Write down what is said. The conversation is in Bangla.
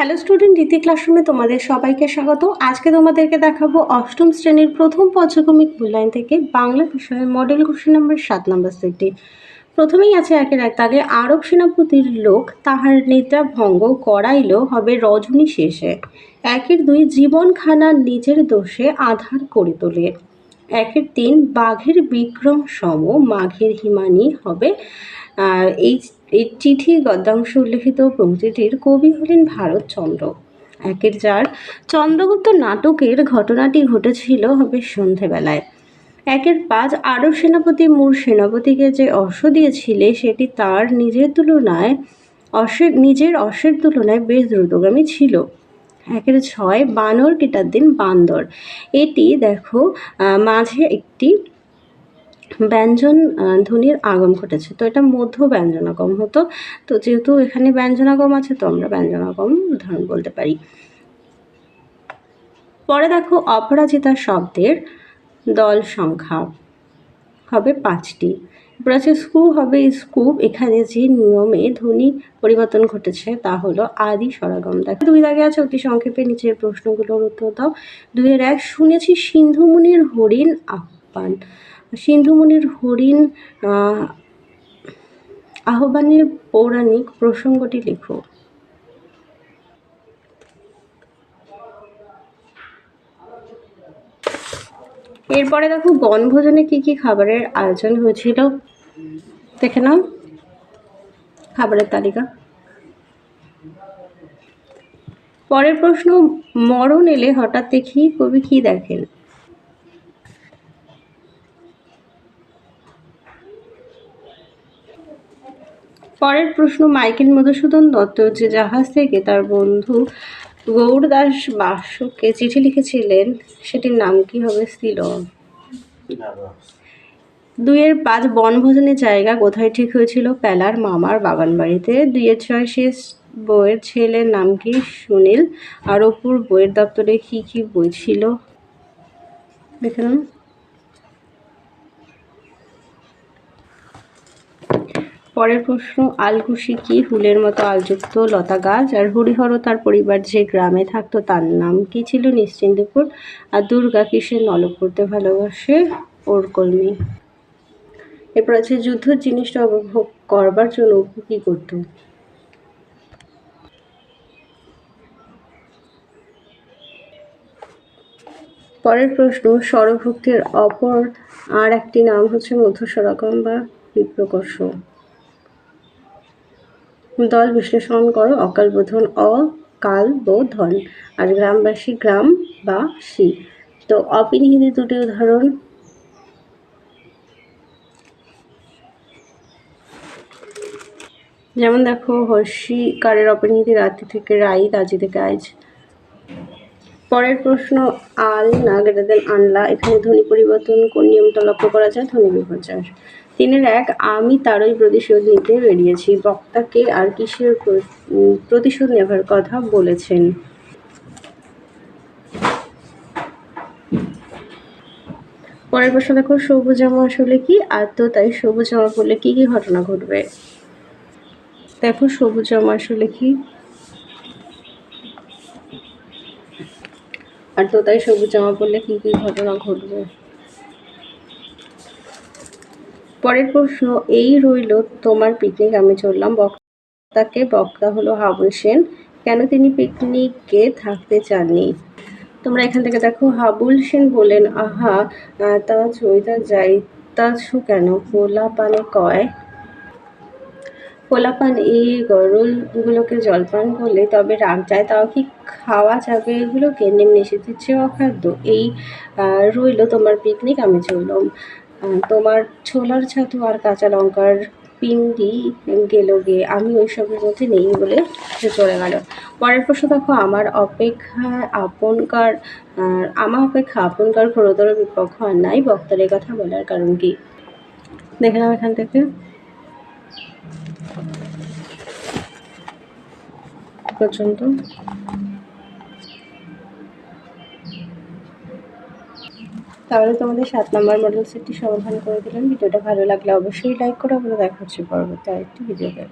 হ্যালো স্টুডেন্ট রীতি ক্লাসরুমে তোমাদের সবাইকে স্বাগত। আজকে তোমাদেরকে দেখাবো অষ্টম শ্রেণির প্রথম পর্যক্রমিক মূল্যায়ন থেকে বাংলা বিষয়ের মডেল কোশ্চেন নম্বর সাত নম্বর সেটটি। প্রথমেই আছে একের এক তাকে আরব সেনাপতির লোক, তাহার নিদ্রা ভঙ্গ করাইল হবে রজনী শেষে একের দুই জীবন খানা নিজের দোষে আধার করে তোলে একের তিন বাঘের বিক্রম সম, মাঘের হিমানি হবে। এই এই চিঠি গদ্যাংশ উল্লেখিত প্রকৃতির কবি হলেন ভারতচন্দ্র একের চার চন্দ্রগুপ্ত নাটকের ঘটনাটি ঘটেছিল হবে সন্ধেবেলায়। একের পাঁচ আরব সেনাপতি মূর সেনাপতিকে যে অশ্ব দিয়েছিলে, সেটি তার নিজের তুলনায় অশ্বের নিজের অশ্বের তুলনায় বেশ দ্রুতগামী ছিল। একের ছয় বানর কেটার দিন বান্দর। এটি দেখো মাঝে একটি ব্যঞ্জন ধ্বনির আগম ঘটেছে। তো এটা মধ্য ব্যঞ্জনাগম হতো। তো যেহেতু এখানে ব্যঞ্জনাগম আছে, তো আমরা ব্যঞ্জনাগম উদাহরণ বলতে পারি। পরে দেখো অপরাজিতা শব্দের দল সংখ্যা হবে পাঁচটি। এরপর আছে স্কু হবে স্কুপ এখানে যে নিয়মে ধ্বনি পরিবর্তন ঘটেছে, তা হলো আদি সরাগম দেখো, দুই দাগে আছে, অতি সংক্ষেপে নিচের প্রশ্নগুলোর উত্তর দাও। দুইয়ের এক, শুনেছি সিন্ধুমুনির হরিণ আহ্বান। সিন্ধুমুনির হরিণ আহ্বানের পৌরাণিক প্রসঙ্গটি লেখো। এরপরে দেখো, বনভোজনে কি কি খাবারের আয়োজন হয়েছিল? দেখে নাও। খাবারের তালিকা। পরের প্রশ্ন, মরণ এলে হঠাৎ দেখি কবি কি দেখেন? পরের প্রশ্ন, মাইকেল মধুসূদন দত্ত যে জাহাজ থেকে তার বন্ধু গৌরদাস বাসুকে চিঠি লিখেছিলেন, সেটির নাম কি হবে? সিলন। দুইয়ের পাঁচ বনভোজনের জায়গা কোথায় ঠিক হয়েছিল? পেলার মামার বাগান বাড়িতে। দুইয়ের ছয় শেষ বইয়ের ছেলের নাম কি? সুনীল। আর অপুর বইয়ের দপ্তরে কি কি বই ছিল? দেখে নাও পরের প্রশ্ন, আলকুশি কি হুলের মতো আলযুক্ত লতা গাছ? আর হরিহর তার পরিবার যে গ্রামে থাকতো, তার নাম কি ছিল? নিশ্চিন্তপুর আর দুর্গা কিসের নলক করতে ভালোবাসে? ওর কলমি এরপর আছে যুদ্ধ, জিনিসটা উপভোগ করবার জন্য কি করতো? পরের প্রশ্ন, স্বরভুক্তির অপর আর একটি নাম হচ্ছে মধ্যস্বরাগম বা বিপ্রকর্ষ দল বিশ্লেষণ করো, অকাল বোধন অকাল বোধন। আর গ্রামবাসী, গ্রাম বা সি। তো অপিনিহিত দুটি উদাহরণ যেমন দেখো, হর্ষি কারের অপরিণীতি রাত্রি থেকে রাই রাজি থেকে আইজ। পরের প্রশ্ন, আল না গ্রেটার দেন আনলা? এখানে ধ্বনি পরিবর্তন কোন নিয়মটা লক্ষ্য করা যায়? ধ্বনি বিপর্যয় তিনের এক, আমি তারই প্রতিশোধ নিতে বেরিয়েছি। বক্তাকে আর কিসের প্রতিশোধ নেবার কথা বলেছেন? পরের প্রশ্ন দেখো, সবুজ জামা আসলে কি? আর তো তাই সবুজ জামা পরলে কি কি ঘটনা ঘটবে? দেখো, সবুজ জামা আসলে কি? আর তো তাই সবুজ জামা পরলে কি কি ঘটনা ঘটবে? পরের প্রশ্ন, এই রইল তোমার পিকনিক আমি চললাম। বক্তাকে, বক্তা হলো হাবুল সেন। কেন তিনি পিকনিকে থাকতে চাননি? তোমরা এখান থেকে দেখো, হাবুল সেন বলেন আহা তা চইতা যাইতাছু কেন? পোলা পানে কয় পোলাপান এই গরলগুলোকে জলপান করলে তবে রাগ যায়, তাও কি খাওয়া যাবে এগুলোকে? নিম্নে এসেছে অখাদ্য, এই রইল তোমার পিকনিক আমি চললাম। তোমার ছোলার ছাতু আর কাঁচা লঙ্কার পিন্ডি গেল গে, আমি ওই সবের মধ্যে নেই বলে চলে গেল। পরের প্রশ্ন দেখো, আমার অপেক্ষা আপনকার আমার অপেক্ষা আপনকার ঘোরতর বিপক্ষ আর নাই বক্তার কথা বলার কারণ কি? দেখলাম এখান থেকে। পর্যন্ত। তাহলে তোমাদের সাত নম্বর মডেল সেটটি সমাধান করে দিলাম। ভিডিওটা ভালো লাগলে অবশ্যই লাইক করো আমরা দেখা হচ্ছে পরবর্তী আরেকটি ভিডিওতে